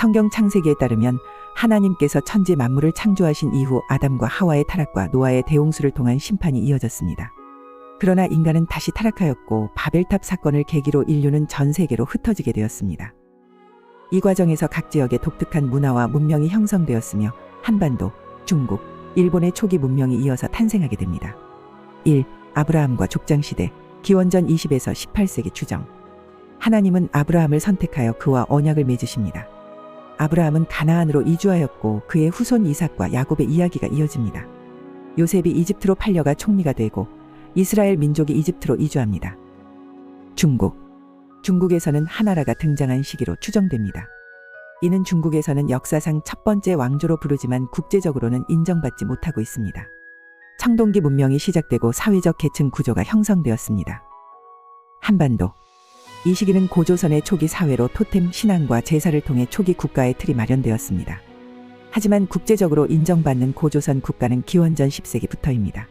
성경 창세기에 따르면 하나님께서 천지 만물을 창조하신 이후 아담과 하와의 타락과 노아의 대홍수를 통한 심판이 이어졌습니다. 그러나 인간은 다시 타락하였고 바벨탑 사건을 계기로 인류는 전 세계로 흩어지게 되었습니다. 이 과정에서 각 지역의 독특한 문화와 문명이 형성되었으며 한반도, 중국, 일본의 초기 문명이 이어서 탄생하게 됩니다. 1. 아브라함과 족장 시대, 기원전 20에서 18세기 추정. 하나님은 아브라함을 선택하여 그와 언약을 맺으십니다. 아브라함은 가나안으로 이주하였고 그의 후손 이삭과 야곱의 이야기가 이어집니다. 요셉이 이집트로 팔려가 총리가 되고 이스라엘 민족이 이집트로 이주합니다. 중국. 중국에서는 하나라가 등장한 시기로 추정됩니다. 이는 중국에서는 역사상 첫 번째 왕조로 부르지만 국제적으로는 인정받지 못하고 있습니다. 청동기 문명이 시작되고 사회적 계층 구조가 형성되었습니다. 한반도. 이 시기는 고조선의 초기 사회로 토템 신앙과 제사를 통해 초기 국가의 틀이 마련되었습니다. 하지만 국제적으로 인정받는 고조선 국가는 기원전 10세기부터입니다.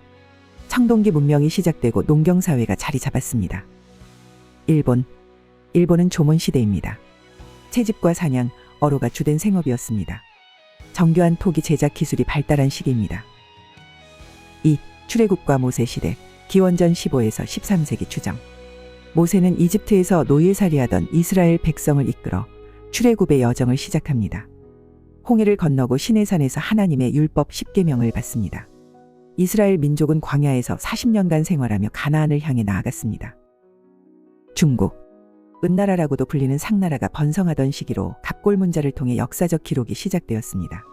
청동기 문명이 시작되고 농경사회가 자리 잡았습니다. 일본. 일본은 조문 시대입니다. 채집과 사냥, 어로가 주된 생업이었습니다. 정교한 토기 제작 기술이 발달한 시기입니다. 2. 출애굽과 모세 시대, 기원전 15에서 13세기 추정. 모세는 이집트에서 노예살이하던 이스라엘 백성을 이끌어 출애굽의 여정을 시작합니다. 홍해를 건너고 시내산에서 하나님의 율법 10계명을 받습니다. 이스라엘 민족은 광야에서 40년간 생활하며 가나안을 향해 나아갔습니다. 중국 은나라라고도 불리는 상나라가 번성하던 시기로 갑골문자를 통해 역사적 기록이 시작되었습니다.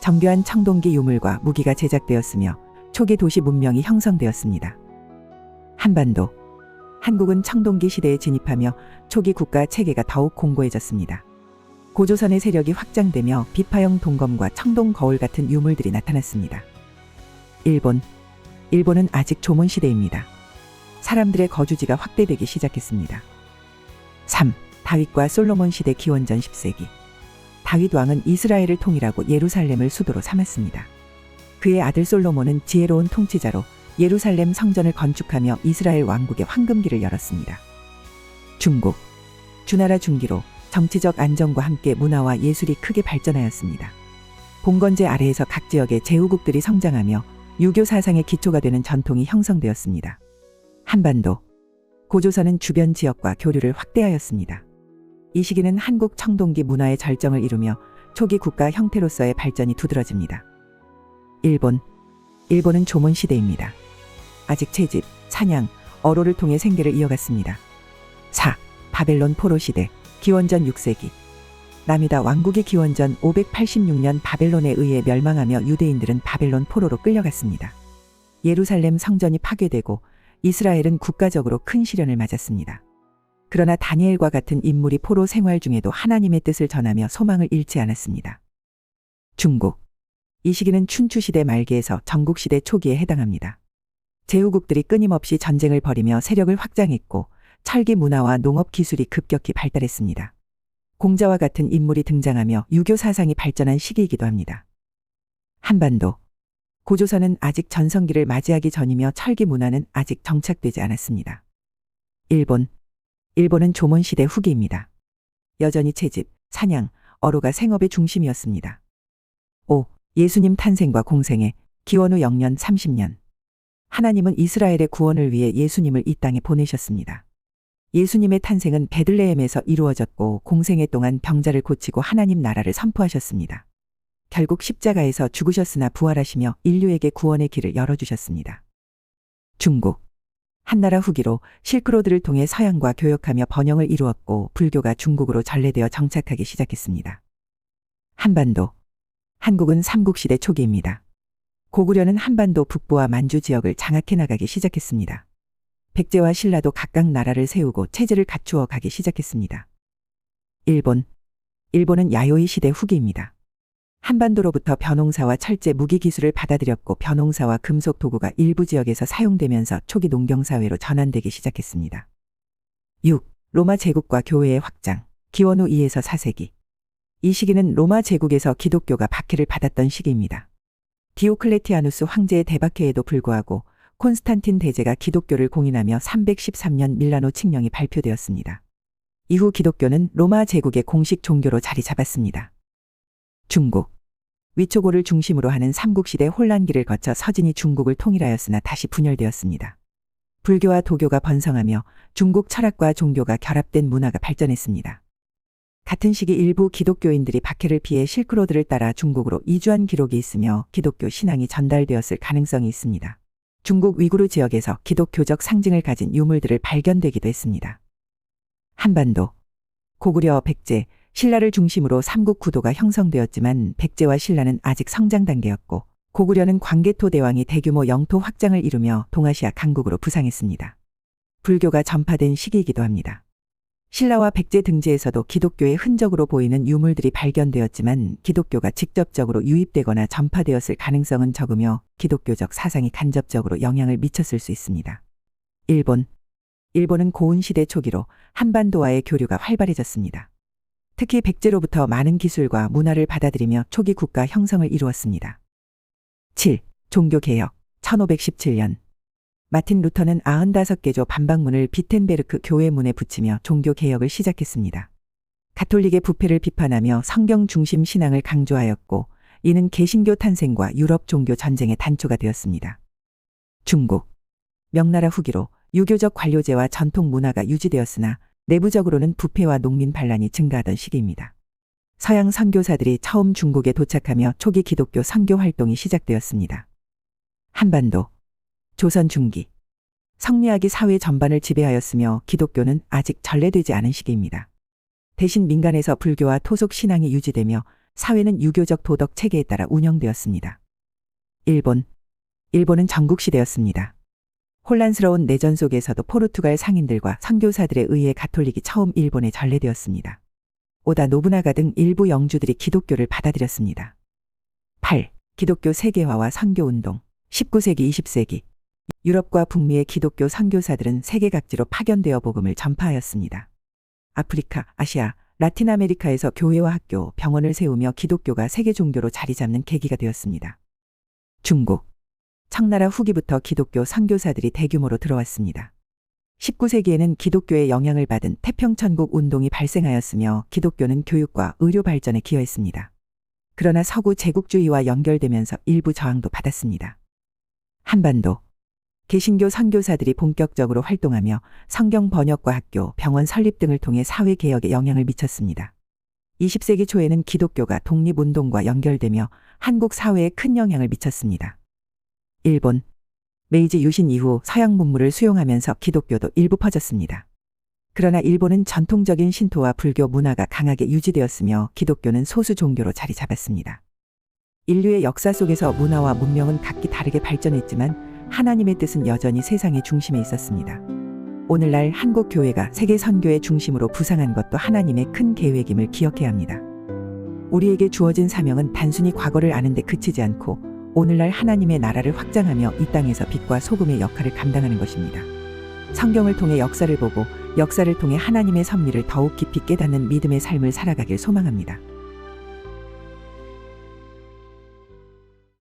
정교한 청동기 유물과 무기가 제작되었으며 초기 도시 문명이 형성되었습니다. 한반도 한국은 청동기 시대에 진입하며 초기 국가 체계가 더욱 공고해졌습니다. 고조선의 세력이 확장되며 비파형 동검과 청동 거울 같은 유물들이 나타났습니다. 일본 일본은 아직 조문 시대입니다. 사람들의 거주지가 확대되기 시작했습니다. 3. 다윗과 솔로몬 시대 기원전 10세기. 다윗 왕은 이스라엘을 통일하고 예루살렘을 수도로 삼았습니다. 그의 아들 솔로몬은 지혜로운 통치자로 예루살렘 성전을 건축하며 이스라엘 왕국의 황금기를 열었습니다. 중국. 주나라 중기로 정치적 안정과 함께 문화와 예술이 크게 발전하였습니다. 봉건제 아래에서 각 지역의 제후국들이 성장하며 유교 사상의 기초가 되는 전통이 형성되었습니다. 한반도. 고조선은 주변 지역과 교류를 확대하였습니다. 이 시기는 한국 청동기 문화의 절정을 이루며 초기 국가 형태로서의 발전이 두드러집니다. 일본. 일본은 조문 시대입니다. 아직 채집, 사냥, 어로를 통해 생계를 이어갔습니다. 4. 바벨론 포로 시대, 기원전 6세기. 남유다 왕국의 기원전 586년 바벨론에 의해 멸망하며 유대인들은 바벨론 포로로 끌려갔습니다. 예루살렘 성전이 파괴되고 이스라엘은 국가적으로 큰 시련을 맞았습니다. 그러나 다니엘과 같은 인물이 포로 생활 중에도 하나님의 뜻을 전하며 소망을 잃지 않았습니다. 중국. 이 시기는 춘추시대 말기에서 전국시대 초기에 해당합니다. 제후국들이 끊임없이 전쟁을 벌이며 세력을 확장했고 철기 문화와 농업 기술이 급격히 발달했습니다. 공자와 같은 인물이 등장하며 유교 사상이 발전한 시기이기도 합니다. 한반도. 고조선은 아직 전성기를 맞이하기 전이며 철기 문화는 아직 정착되지 않았습니다. 일본. 일본은 조몬 시대 후기입니다. 여전히 채집, 사냥, 어로가 생업의 중심이었습니다. 5. 예수님 탄생과 공생애, 기원후 0년 30년. 하나님은 이스라엘의 구원을 위해 예수님을 이 땅에 보내셨습니다. 예수님의 탄생은 베들레헴에서 이루어졌고 공생애 동안 병자를 고치고 하나님 나라를 선포하셨습니다. 결국 십자가에서 죽으셨으나 부활하시며 인류에게 구원의 길을 열어주셨습니다. 중국. 한나라 후기로 실크로드를 통해 서양과 교역하며 번영을 이루었고 불교가 중국으로 전래되어 정착하기 시작했습니다. 한반도. 한국은 삼국시대 초기입니다. 고구려는 한반도 북부와 만주 지역을 장악해 나가기 시작했습니다. 백제와 신라도 각각 나라를 세우고 체제를 갖추어 가기 시작했습니다. 일본. 일본은 야요이 시대 후기입니다. 한반도로부터 벼농사와 철제 무기 기술을 받아들였고 벼농사와 금속 도구가 일부 지역에서 사용되면서 초기 농경 사회로 전환되기 시작했습니다. 6. 로마 제국과 교회의 확장. 기원 후 2에서 4세기. 이 시기는 로마 제국에서 기독교가 박해를 받았던 시기입니다. 디오클레티아누스 황제의 대박해에도 불구하고 콘스탄틴 대제가 기독교를 공인하며 313년 밀라노 칙령이 발표되었습니다. 이후 기독교는 로마 제국의 공식 종교로 자리 잡았습니다. 중국. 위초고를 중심으로 하는 삼국시대 혼란기를 거쳐 서진이 중국을 통일하였으나 다시 분열되었습니다. 불교와 도교가 번성하며 중국 철학과 종교가 결합된 문화가 발전했습니다. 같은 시기 일부 기독교인들이 박해를 피해 실크로드를 따라 중국으로 이주한 기록이 있으며 기독교 신앙이 전달되었을 가능성이 있습니다. 중국 위구르 지역에서 기독교적 상징을 가진 유물들을 발견되기도 했습니다. 한반도 고구려 백제, 신라를 중심으로 삼국 구도가 형성되었지만 백제와 신라는 아직 성장 단계였고 고구려는 광개토 대왕이 대규모 영토 확장을 이루며 동아시아 강국으로 부상했습니다. 불교가 전파된 시기이기도 합니다. 신라와 백제 등지에서도 기독교의 흔적으로 보이는 유물들이 발견되었지만 기독교가 직접적으로 유입되거나 전파되었을 가능성은 적으며 기독교적 사상이 간접적으로 영향을 미쳤을 수 있습니다. 일본. 일본은 고운 시대 초기로 한반도와의 교류가 활발해졌습니다. 특히 백제로부터 많은 기술과 문화를 받아들이며 초기 국가 형성을 이루었습니다. 7. 종교개혁 1517년 마틴 루터는 95개조 반박문을 비텐베르크 교회 문에 붙이며 종교 개혁을 시작했습니다. 가톨릭의 부패를 비판하며 성경 중심 신앙을 강조하였고 이는 개신교 탄생과 유럽 종교 전쟁의 단초가 되었습니다. 중국 명나라 후기로 유교적 관료제와 전통 문화가 유지되었으나 내부적으로는 부패와 농민 반란이 증가하던 시기입니다. 서양 선교사들이 처음 중국에 도착하며 초기 기독교 선교 활동이 시작되었습니다. 한반도 조선 중기 성리학이 사회 전반을 지배하였으며 기독교는 아직 전래되지 않은 시기입니다. 대신 민간에서 불교와 토속 신앙이 유지되며 사회는 유교적 도덕 체계에 따라 운영되었습니다. 일본 일본은 전국시대였습니다. 혼란스러운 내전 속에서도 포르투갈 상인들과 선교사들에 의해 가톨릭이 처음 일본에 전래되었습니다. 오다 노부나가 등 일부 영주들이 기독교를 받아들였습니다. 8. 기독교 세계화와 선교운동 19세기 20세기 유럽과 북미의 기독교 선교사들은 세계 각지로 파견되어 복음을 전파하였습니다. 아프리카, 아시아, 라틴 아메리카에서 교회와 학교, 병원을 세우며 기독교가 세계 종교로 자리 잡는 계기가 되었습니다. 중국 청나라 후기부터 기독교 선교사들이 대규모로 들어왔습니다. 19세기에는 기독교의 영향을 받은 태평천국 운동이 발생하였으며 기독교는 교육과 의료 발전에 기여했습니다. 그러나 서구 제국주의와 연결되면서 일부 저항도 받았습니다. 한반도 개신교 선교사들이 본격적으로 활동하며 성경 번역과 학교, 병원 설립 등을 통해 사회 개혁에 영향을 미쳤습니다. 20세기 초에는 기독교가 독립운동과 연결되며 한국 사회에 큰 영향을 미쳤습니다. 일본 메이지 유신 이후 서양 문물을 수용하면서 기독교도 일부 퍼졌습니다. 그러나 일본은 전통적인 신토와 불교 문화가 강하게 유지되었으며 기독교는 소수 종교로 자리 잡았습니다. 인류의 역사 속에서 문화와 문명은 각기 다르게 발전했지만 하나님의 뜻은 여전히 세상의 중심에 있었습니다. 오늘날 한국 교회가 세계 선교의 중심으로 부상한 것도 하나님의 큰 계획임을 기억해야 합니다. 우리에게 주어진 사명은 단순히 과거를 아는데 그치지 않고 오늘날 하나님의 나라를 확장하며 이 땅에서 빛과 소금의 역할을 감당하는 것입니다. 성경을 통해 역사를 보고 역사를 통해 하나님의 섭리를 더욱 깊이 깨닫는 믿음의 삶을 살아가길 소망합니다.